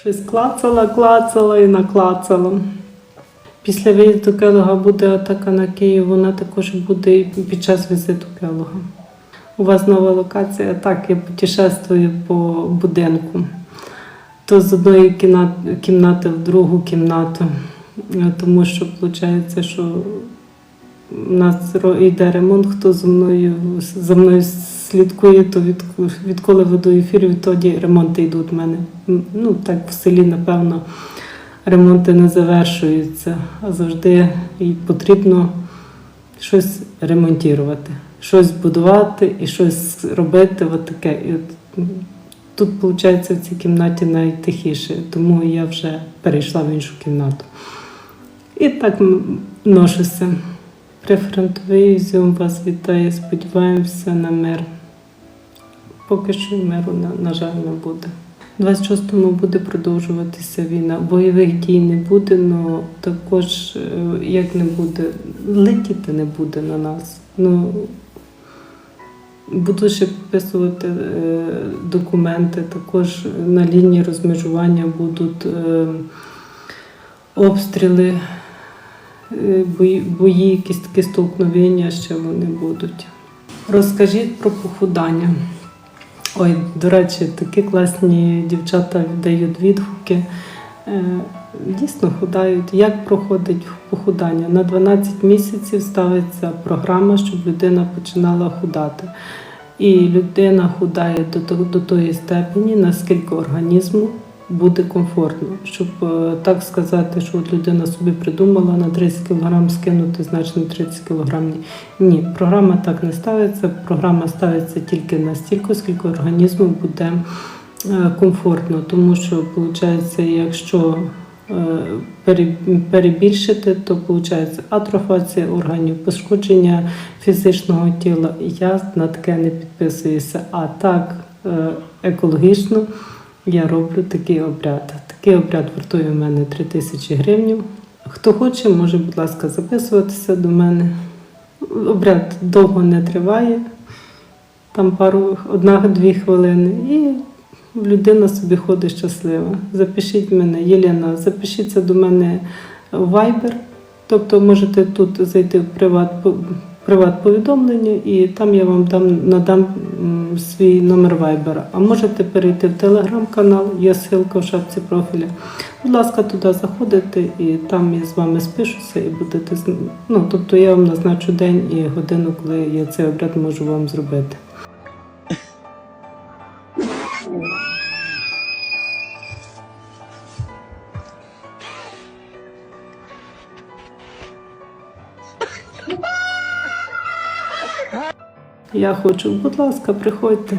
Щось клацала, клацала і наклацала. Після виїзду Келога буде атака на Київ, вона також буде і під час візиту Келога. У вас нова локація, так, я путешествую по будинку. То з одної кімнати, в другу кімнату, Е, тому що виходить, що у нас йде ремонт, хто за мною, за мною слідкує, то від, відколи веду ефір, відтоді ремонти йдуть в мене. Ну, так в селі, напевно, ремонти не завершуються, а завжди і потрібно щось ремонтувати, щось будувати і щось робити. От таке. І от, тут, виходить, в цій кімнаті найтихіше, тому я вже перейшла в іншу кімнату. І так ношуся. Прифронтовий Ізюм вас вітає, сподіваємося на мир. Поки що миру, на, жаль, не буде. 26-му буде продовжуватися війна. Бойових дій не буде, але також е, як не буде, летіти не буде на нас. Ну, буду ще підписувати е, документи, також на лінії розмежування будуть е, обстріли, бої, якісь такі столкновення ще вони будуть. Розкажіть про похудання. Ой, до речі, такі класні дівчата дають відгуки. Е, Дійсно худають. Як проходить похудання? На 12 місяців ставиться програма, щоб людина починала худати. І людина худає до, до тої степені, наскільки організму буде комфортно. Щоб е, так сказати, що от людина собі придумала на 30 кг скинути, значить на 30 кг. Ні. Програма так не ставиться. Програма ставиться тільки настільки, скільки організму буде е, комфортно. Тому що, виходить, якщо е, перебільшити, то виходить атрофація органів, пошкодження фізичного тіла. Я на таке не підписуюся. А так екологічно я роблю такий обряд. Такий обряд вартує в мене 3 тисячі гривень. Хто хоче, може, будь ласка, записуватися до мене. Обряд довго не триває, там пару, одна-дві хвилини, і людина собі ходить щаслива. Запишіть мене, Єлена, запишіться до мене в Viber, тобто можете тут зайти в приват, приват повідомлення, і там я вам дам, надам свій номер вайбера. А можете перейти в телеграм-канал, є ссылка в шапці профіля. Будь ласка, туди заходите, і там я з вами спишуся і будете ну, тобто я вам назначу день і годину, коли я цей обряд можу вам зробити. Я хочу, будь ласка, приходьте.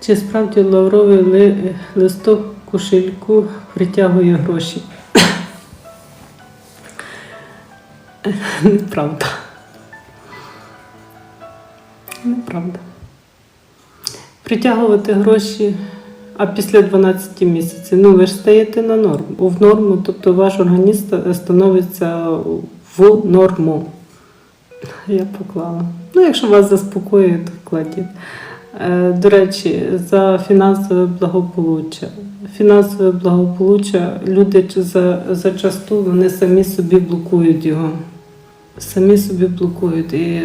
Чи справді лавровий ли- листок кошельку притягує гроші? Неправда. Неправда. Притягувати гроші, а після 12 місяців, ну ви ж стаєте на норму. В норму, тобто ваш організм становиться в норму. Я поклала. Ну, якщо вас заспокоює, то вкладіть. Е, До речі, за фінансове благополуччя. Фінансове благополуччя люди за, зачасту вони самі собі блокують його. Самі собі блокують. І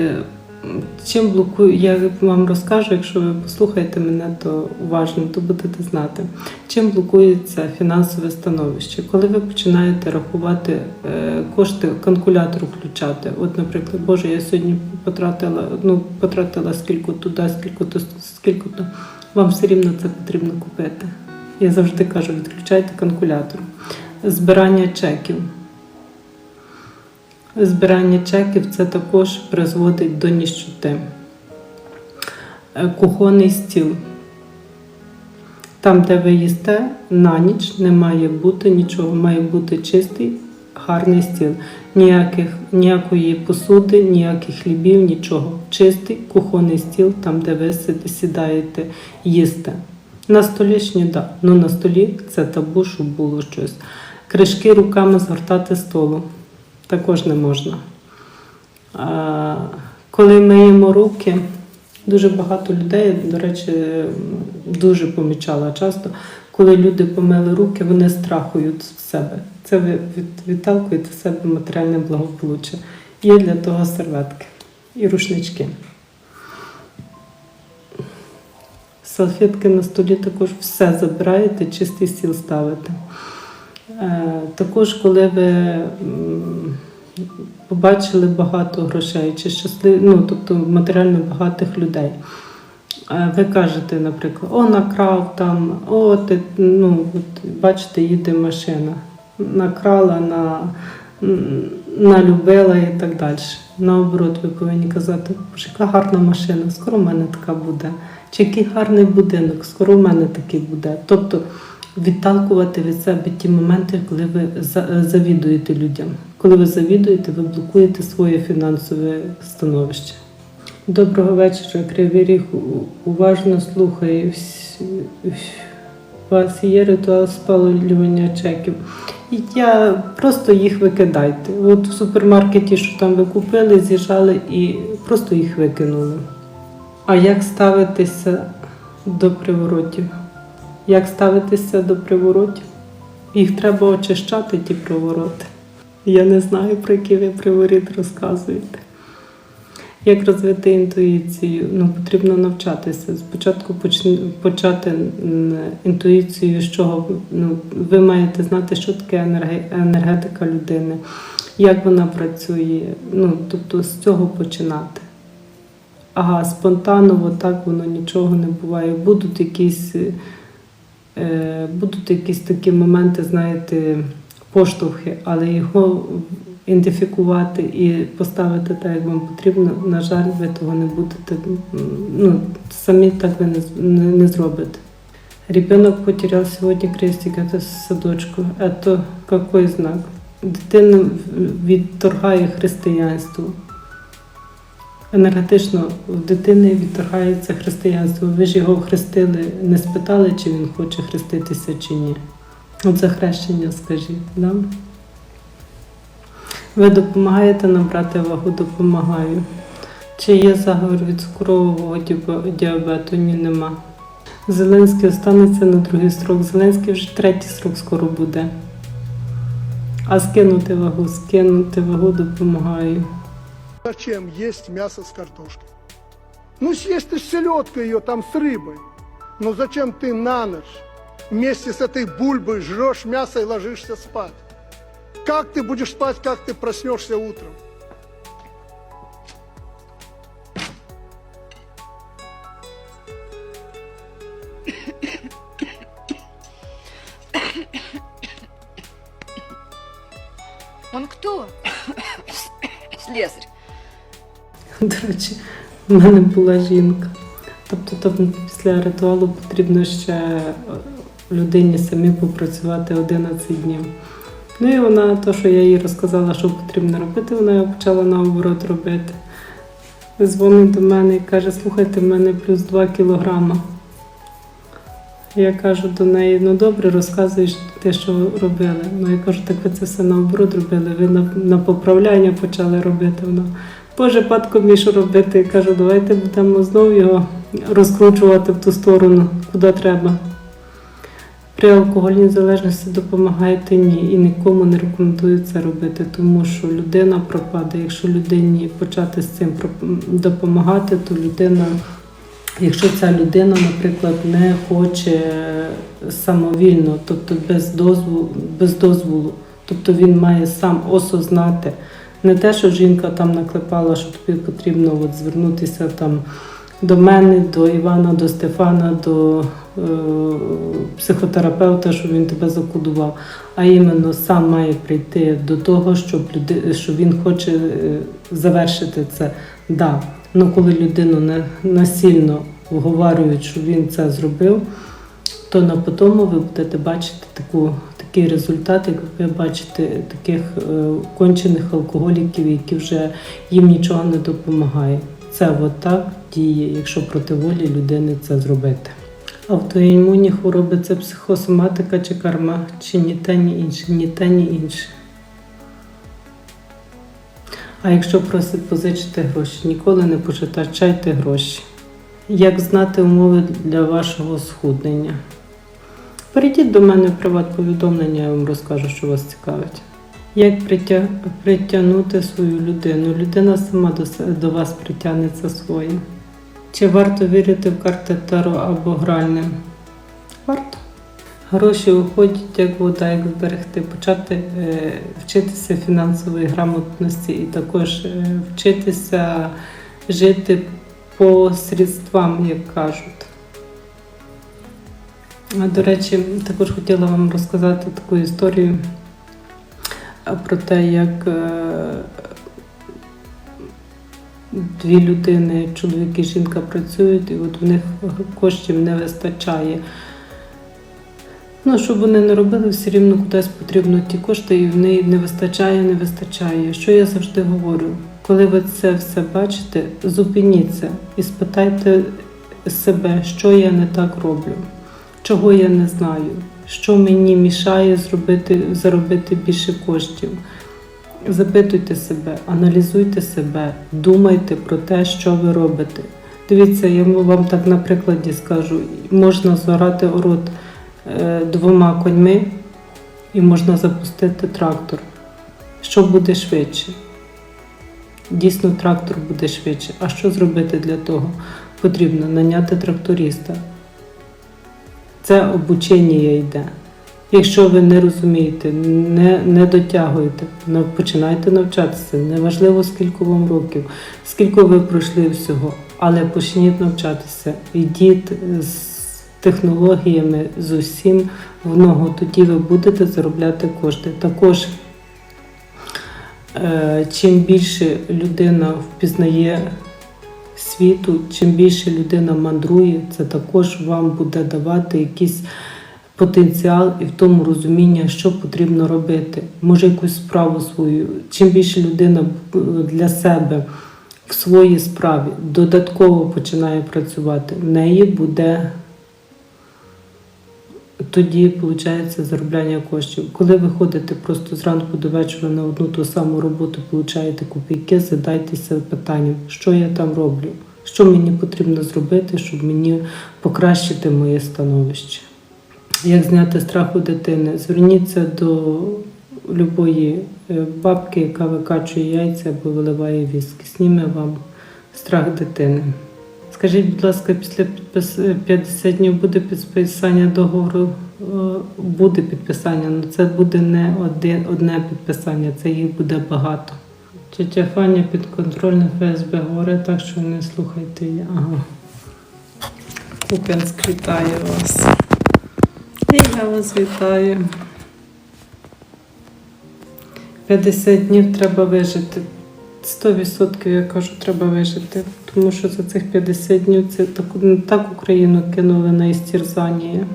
чим блокую, я вам розкажу, якщо ви послухаєте мене, то уважно, то будете знати. Чим блокується фінансове становище? Коли ви починаєте рахувати е, кошти, калькулятор включати. От, наприклад, Боже, я сьогодні потратила, ну, потратила скільки туди, скільки то, скільки то. Вам все рівно це потрібно купити. Я завжди кажу, відключайте калькулятор. Збирання чеків. Збирання чеків це також призводить до ніщоти. Е, Кухонний стіл. Там, де ви їсте, на ніч не має бути нічого, має бути чистий, гарний стіл. Ніяких, ніякої посуди, ніяких хлібів, нічого. Чистий кухонний стіл, там, де ви сідаєте їсти. На столі ж ні, да. Ну на столі це табу, щоб було щось. Кришки руками згортати столу також не можна. Коли миємо руки, Дуже багато людей, до речі, дуже помічала часто, коли люди помили руки, вони страхують в себе. Це відталкуєте в себе матеріальне благополуччя. Є для того серветки і рушнички. Салфетки на столі також все забираєте, чистий стіл ставите. Е, Також, коли ви побачили багато грошей чи щасливі, ну, тобто матеріально багатих людей. Ви кажете, наприклад, о, накрав там, о, ти, ну, от, бачите, їде машина. Накрала, на, налюбила і так далі. Наоборот, ви повинні казати, «Боже, яка гарна машина, скоро в мене така буде. Чи який гарний будинок, скоро в мене такий буде. Тобто відталкувати від себе ті моменти, коли ви завідуєте людям. Коли ви завідуєте, ви блокуєте своє фінансове становище. Доброго вечора, Кривий Ріг. Уважно слухаю. У вас є ритуал спалювання чеків. І я просто їх викидайте. От в супермаркеті, що там ви купили, з'їжджали і просто їх викинули. А як ставитися до приворотів? Як ставитися до приворотів? Їх треба очищати, ті привороти. Я не знаю, про який ви приворіт розказуєте. Як розвити інтуїцію? Ну, потрібно навчатися. Спочатку почати інтуїцію, з чого ну, ви маєте знати, що таке енергетика людини, як вона працює. Ну, тобто з цього починати. Ага, спонтанно, так воно нічого не буває. Будуть якісь, будуть якісь такі моменти, знаєте, поштовхи, але його ідентифікувати і поставити так, як вам потрібно, на жаль, ви того не будете, ну, самі так ви не, не, не зробите. Ребенок потерял сегодня крестик, это садочку. Это какой знак? Дитина відторгає християнство. Енергетично в дитини відторгається християнство. Ви ж його хрестили, не спитали, чи він хоче хреститися чи ні. Оце хрещення, скажіть, да? Ви допомагаєте набрати вагу, допомагаю. Чи є заговор від цукрового діабету? Ні, нема. Зеленський останеться на другий срок. Зеленський вже третій срок скоро буде. А скинути вагу, скинути вагу допомагаю. Зачем есть мясо с картошкой? Ну съешь ты с селедкой ее там с рыбой. Но зачем ты на ночь вместе с этой бульбой жрешь мясо и ложишься спать? Как ты будешь спать, как ты проснешься утром? Он кто? Слесарь. До речі, в мене була жінка. Тобто там після ритуалу потрібно ще е, людині самі попрацювати 11 днів. Ну і вона, то, що я їй розказала, що потрібно робити, вона почала наоборот робити. Дзвонить до мене і каже, слухайте, в мене плюс 2 кілограма. Я кажу до неї, ну добре, розказуєш те, що робили. Ну я кажу, так ви це все наоборот робили. Ви на, на поправляння почали робити. Вона, Боже, батько мій, що робити? Кажу, давайте будемо знову його розкручувати в ту сторону, куди треба. При алкогольній залежності допомагаєте ні і нікому не рекомендую це робити, тому що людина пропаде. Якщо людині почати з цим допомагати, то людина, якщо ця людина, наприклад, не хоче самовільно, тобто без дозволу, без дозволу, тобто він має сам осознати. Не те, що жінка там наклепала, що тобі потрібно от звернутися там до мене, до Івана, до Стефана, до е, психотерапевта, щоб він тебе закодував, а іменно сам має прийти до того, щоб люди, що він хоче е, завершити це. Да. Ну коли людину не насильно вговарюють, що він це зробив, то на потому ви будете бачити таку, такий результат, як ви бачите таких е, кончених алкоголіків, які вже їм нічого не допомагає. Це от так діє, якщо проти волі людини це зробити. Автоімунні хвороби це психосоматика чи карма, чи ні те, ні інше, ні те, ні інше. А якщо просить позичити гроші, ніколи не пожитачайте гроші. Як знати умови для вашого схуднення? Перейдіть до мене в приват-повідомлення, я вам розкажу, що вас цікавить. Як притя... притягнути свою людину? Людина сама до, вас притягнеться своїм. Чи варто вірити в карти Таро або гральним? Варто. Гроші уходять як вода, як зберегти, почати е, вчитися фінансової грамотності і також е, вчитися жити по средствам, як кажуть. До речі, також хотіла вам розказати таку історію про те, як е, дві людини, чоловік і жінка працюють, і от в них коштів не вистачає. Ну, щоб вони не робили, все рівно кудись потрібно ті кошти, і в неї не вистачає, не вистачає. Що я завжди говорю? Коли ви це все бачите, зупиніться і спитайте себе, що я не так роблю, чого я не знаю, що мені мішає зробити, заробити більше коштів. Запитуйте себе, аналізуйте себе, думайте про те, що ви робите. Дивіться, я вам так на прикладі скажу: можна зорати ород е, двома коньми і можна запустити трактор. Що буде швидше? Дійсно, трактор буде швидше. А що зробити для того? Потрібно наняти тракториста. Це обучення йде. Якщо ви не розумієте, не, не дотягуєте, починайте навчатися. Неважливо, скільки вам років, скільки ви пройшли всього, але почніть навчатися. Йдіть з технологіями, з усім в ногу, тоді ви будете заробляти кошти. Також е, чим більше людина впізнає світу, чим більше людина мандрує, це також вам буде давати якийсь потенціал і в тому розуміння, що потрібно робити. Може, якусь справу свою. Чим більше людина е, для себе в своїй справі додатково починає працювати, в неї буде тоді виходить заробляння коштів. Коли ви ходите просто зранку до вечора на одну ту саму роботу, получаєте копійки, задайтеся питанням, що я там роблю, що мені потрібно зробити, щоб мені покращити моє становище. Як зняти страх у дитини? Зверніться до любої е, бабки, яка викачує яйця або виливає віск. Зніме вам страх дитини. Скажіть, будь ласка, після підпис... 50 днів буде підписання договору? Е, Буде підписання, але це буде не один, одне підписання, це їх буде багато. Тетя Фаня підконтрольна ФСБ говорить так, що не слухайте її. Ага. Куп'янськ вітає вас. І я вас вітаю. 50 днів треба вижити. 100% я кажу, треба вижити. Тому що за цих 50 днів це так, так Україну кинули на істірзання.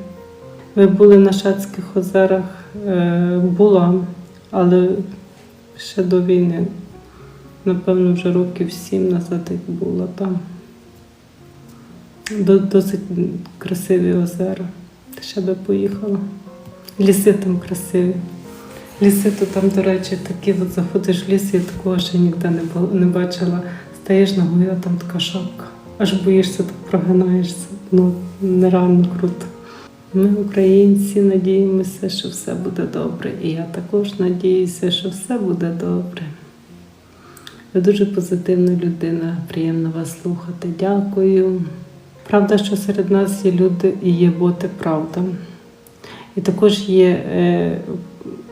Ви були на Шацьких озерах? Е, була, але ще до війни. Напевно, вже років сім назад як була там. Досить красиві озера. Ще би поїхала. Ліси там красиві. Ліси то там, до речі, такі, от заходиш в ліс, я такого ще ніде не, бу- не бачила. Стаєш ногою, а там така шапка. Аж боїшся, так прогинаєшся. Ну, нереально круто. Ми, українці, надіємося, що все буде добре. І я також надіюся, що все буде добре. Ви дуже позитивна людина, приємно вас слухати. Дякую. Правда, що серед нас є люди і є боти, правда. І також є е,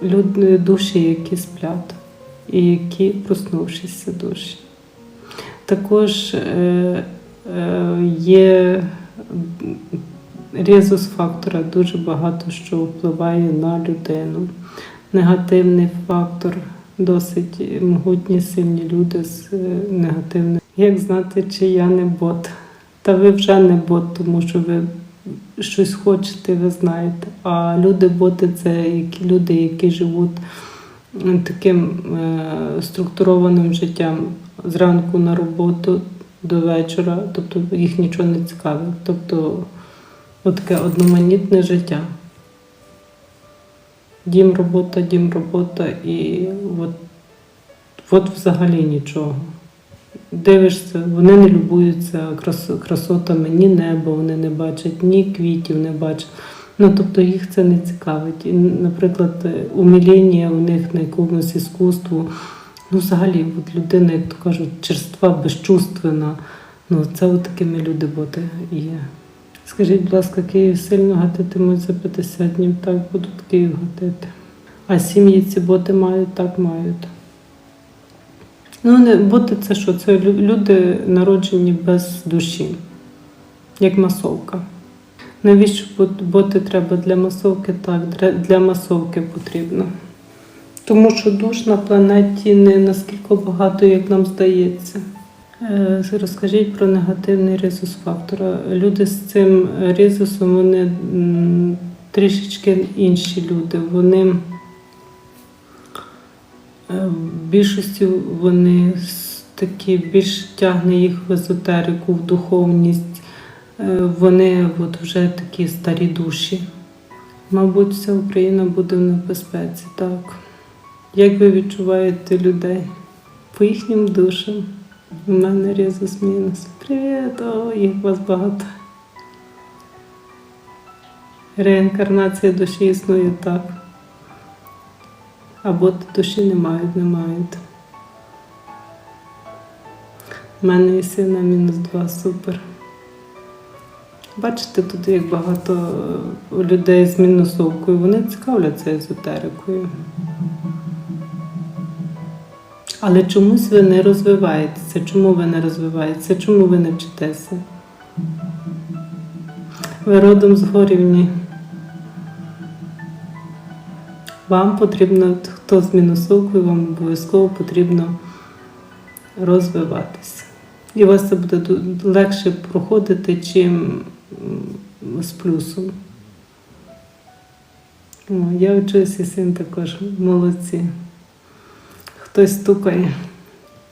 люд, душі, які сплять, і які проснувшися душі. Також е, е, є резус фактора дуже багато що впливає на людину. Негативний фактор, досить могутні, сильні люди з е, негативним. Як знати, чи я не бот? Та ви вже не бот, тому що ви щось хочете, ви знаєте. А люди-боти це люди, які живуть таким е, структурованим життям зранку на роботу до вечора, тобто їх нічого не цікавить. Тобто таке одноманітне життя. Дім, робота, дім, робота і от, от взагалі нічого. Дивишся, вони не любуються крас- красотами ні неба, вони не бачать, ні квітів не бачать. Ну, тобто їх це не цікавить. І, наприклад, уміління у них на якомусь іскусству, ну, взагалі, от людина, як то кажуть, черства, безчувственна. Ну, це от такими люди бути є. Скажіть, будь ласка, Київ сильно гатитимуть за 50 днів, так будуть Київ гатити. А сім'ї ці боти мають, так мають. Ну, не боти це що? Це люди народжені без душі, як масовка. Навіщо боти треба для масовки? Так, для масовки потрібно. Тому що душ на планеті не наскільки багато, як нам здається. Е, Розкажіть про негативний ризус фактора. Люди з цим ризусом вони трішечки інші люди. Вони більшості вони такі більш тягне їх в езотерику, в духовність. Е, Вони от вже такі старі душі. Мабуть, вся Україна буде в небезпеці, так. Як ви відчуваєте людей? По їхнім душам. У мене різус мінус. Привіт, о, їх вас багато. Реінкарнація душі існує так. Або душі не мають, не мають. У мене і сина мінус два, супер. Бачите, тут як багато е, людей з мінусовкою, вони цікавляться езотерикою. Але чомусь ви не розвиваєтеся. Чому ви не розвиваєтеся? Чому ви не вчитеся? Ви родом з горівні. Вам потрібно, хто з мінусовкою, вам обов'язково потрібно розвиватися. І у вас це буде легше проходити, чим з плюсом. О, я вчуся, і син також молодці. Хтось стукає.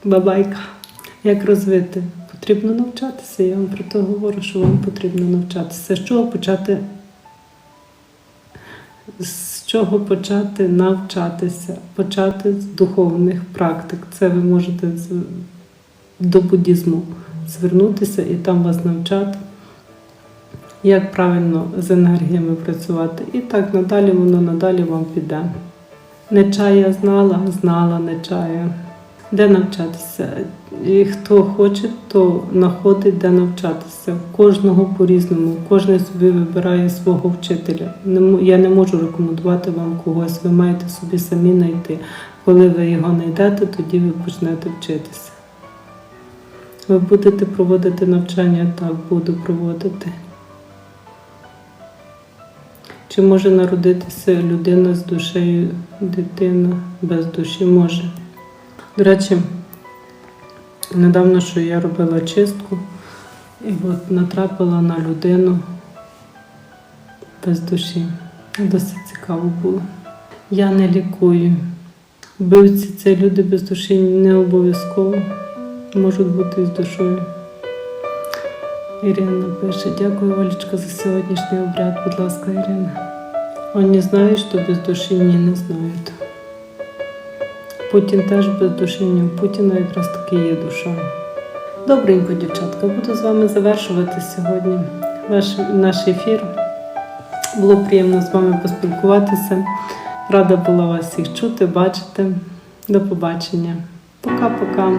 Бабайка. Як розвити? Потрібно навчатися. Я вам про те говорю, що вам потрібно навчатися. З чого почати? З чого почати навчатися? Почати з духовних практик. Це ви можете до буддізму звернутися і там вас навчати, як правильно з енергіями працювати. І так надалі воно надалі вам піде. Нечая знала, знала нечая. Де навчатися? І хто хоче, то знаходить, де навчатися. Кожного по-різному, кожен собі вибирає свого вчителя. Я не можу рекомендувати вам когось. Ви маєте собі самі знайти. Коли ви його знайдете, тоді ви почнете вчитися. Ви будете проводити навчання, так буду проводити. Чи може народитися людина з душею, дитина без душі може? До речі, недавно що я робила чистку і от натрапила на людину без душі. Досить цікаво було. Я не лікую. Вбивці це люди без душі не обов'язково можуть бути з душою. Ірина пише, дякую, Олечка, за сьогоднішній обряд. Будь ласка, Ірина. Вони знають, що без душі ні не знають. Путін теж без душі. У Путіна якраз таки є душа. Добренько, дівчатка, буду з вами завершувати сьогодні ваш наш ефір. Було приємно з вами поспілкуватися. Рада була вас всіх чути, бачити. До побачення. Пока-пока.